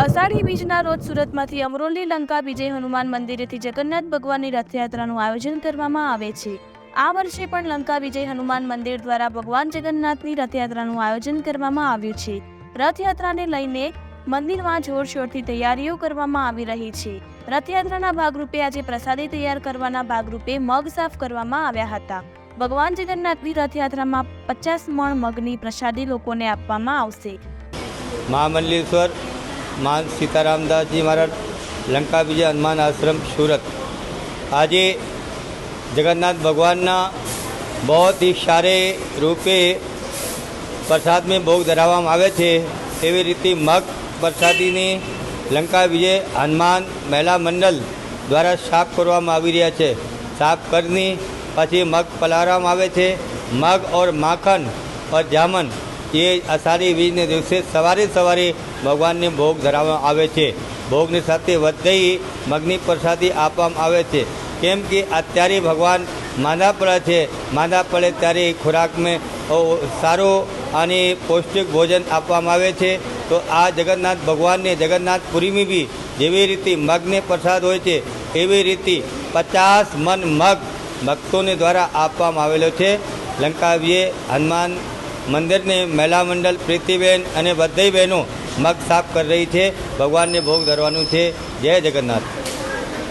અષાઢી બીજના રોજ સુરતમાંથી અમરોલી લંકા વિજય હનુમાન મંદિરેથી જગન્નાથ ભગવાનની રથયાત્રાનું આયોજન કરવામાં આવે છે. આ વર્ષે પણ લંકા વિજય હનુમાન મંદિર દ્વારા ભગવાન જગન્નાથની રથયાત્રાનું આયોજન કરવામાં આવ્યું છે. રથયાત્રાને લઈને મંદિરમાં જોરશોરથી તૈયારીઓ કરવામાં આવી રહી છે. રથયાત્રાના ભાગરૂપે આજે પ્રસાદી તૈયાર કરવાના ભાગરૂપે મગ સાફ કરવામાં આવ્યા હતા. ભગવાન જગન્નાથની રથયાત્રામાં પચાસ મણ મગની પ્રસાદી લોકોને આપવામાં આવશે. મહામંડલેશ્વર માન સીતારામદાસજી મહારાજ, લંકા વિજય હનુમાન આશ્રમ, સુરત. આજે જગન્નાથ ભગવાનના બહુ बहुत ही सारे रूपे प्रसाद में ધરાવવામાં આવે છે એવી રીતે મગ પ્રસાદીની લંકા વિજય હનુમાન મહિલા મંડળ દ્વારા સાફ કરવામાં આવી રહ્યા છે. સાફ કરીને પછી મગ પલાળવામાં આવે છે. મગ ઓર માખન ઓર જામન એ અષાઢી બીજને દિવસે સવારે સવારે ભગવાનને ભોગ ધરાવવામાં આવે છે. ભોગની સાથે વધઈ મગની પ્રસાદી આપવામાં આવે છે. કેમ કે અત્યારે ભગવાન માંદા પડે છે. માંદા પડે ત્યારે ખોરાકમાં સારો અને પૌષ્ટિક ભોજન આપવામાં આવે છે. તો આ જગન્નાથ ભગવાનને જગન્નાથપુરીમાં બી જેવી રીતે મગને પ્રસાદ હોય છે, એવી રીતે પચાસ મન મગ ભક્તોને દ્વારા આપવામાં આવેલો છે. લંકાવીએ હનુમાન મંદિરને મહિલા મંડળ પ્રીતિબેન અને બધી બહેનો મગ સાફ કરી રહી છે. ભગવાનને ભોગ ધરવાનું છે. જય જગન્નાથ.